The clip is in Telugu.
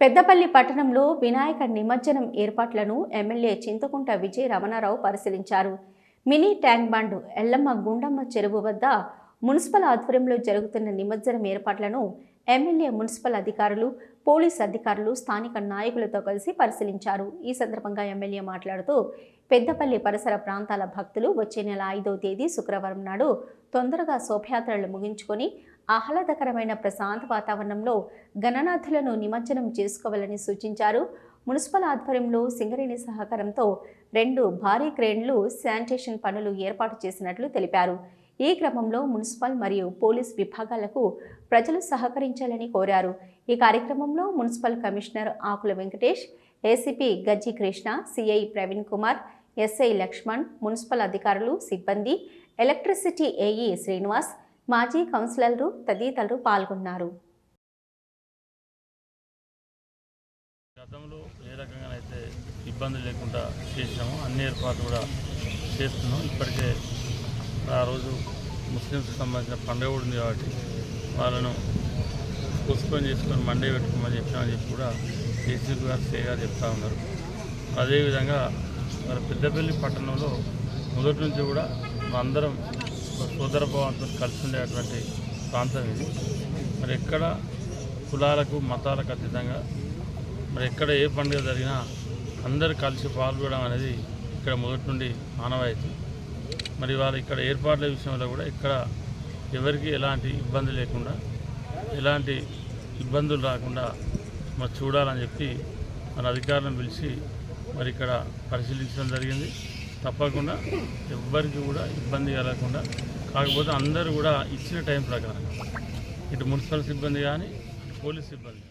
పెద్దపల్లి పట్టణంలో వినాయక నిమజ్జనం ఏర్పాట్లను ఎమ్మెల్యే చింతకుంట విజయ రమణారావు పరిశీలించారు. Mini tank bund Yellamma Gundamma చెరువు వద్ద మున్సిపల్ ఆధ్వర్యంలో జరుగుతున్న నిమజ్జనం ఏర్పాట్లను ఎమ్మెల్యే మున్సిపల్ అధికారులు పోలీస్ అధికారులు స్థానిక నాయకులతో కలిసి పరిశీలించారు. ఈ సందర్భంగా ఎమ్మెల్యే మాట్లాడుతూ పెద్దపల్లి పరిసర ప్రాంతాల భక్తులు వచ్చే నెల ఐదవ తేదీ శుక్రవారం నాడు తొందరగా శోభయాత్రలు ముగించుకొని ఆహ్లాదకరమైన ప్రశాంత వాతావరణంలో గణనాథులను నిమజ్జనం చేసుకోవాలని సూచించారు. మున్సిపల్ ఆధ్వర్యంలో సింగరేణి సహకారంతో రెండు భారీ క్రేన్లు శానిటేషన్ పనులు ఏర్పాటు చేసినట్లు తెలిపారు. ఈ క్రమంలో మున్సిపల్ మరియు పోలీస్ విభాగాలకు ప్రజలు సహకరించాలని కోరారు. ఈ కార్యక్రమంలో municipal commissioner Akula Venkatesh ACP Gajji Krishna CI Praveen Kumar SI Laxman municipal అధికారులు సిబ్బంది ఎలక్ట్రిసిటీ ఏఈ శ్రీనివాస్ మాజీ కౌన్సిలర్లు తదితరులు పాల్గొన్నారు. గతంలో ఏ రకంగానైతే ఇబ్బంది లేకుండా చేసాము అన్ని ఏర్పాట్లు కూడా చేస్తున్నాం. ఇప్పటికే ఆ రోజు ముస్లింస్కి సంబంధించిన పండుగ కూడా ఉంది కాబట్టి వాళ్ళను పోస్ట్పోన్ చేసుకొని మండే పెట్టుకోమని చెప్పామని చెప్పి కూడా కేసీఆర్ గారు సే గారు చెప్తా ఉన్నారు. అదేవిధంగా మరి పెద్దపల్లి పట్టణంలో మొదటి నుంచి కూడా అందరం సోదర భావంతో కలిసి ఉండేటువంటి ప్రాంతం ఇది. మరి ఎక్కడ కులాలకు మతాలకు అతీతంగా మరి ఎక్కడ ఏ పండుగ జరిగినా అందరు కలిసి పాల్గొనడం అనేది ఇక్కడ మొదటి నుండి ఆనవాయితీ మరి వాళ్ళు ఇక్కడ ఏర్పాట్ల విషయంలో కూడా ఇక్కడ ఎవరికి ఎలాంటి ఇబ్బంది లేకుండా ఎలాంటి ఇబ్బందులు రాకుండా మరి చూడాలని చెప్పి మన అధికారులను పిలిచి మరి ఇక్కడ పరిశీలించడం జరిగింది. తప్పకుండా ఎవ్వరికి కూడా ఇబ్బంది కలగకుండా కాకపోతే అందరూ కూడా ఇచ్చిన టైం ప్రకారం ఇటు మున్సిపల్ సిబ్బంది కానీ పోలీస్ సిబ్బంది.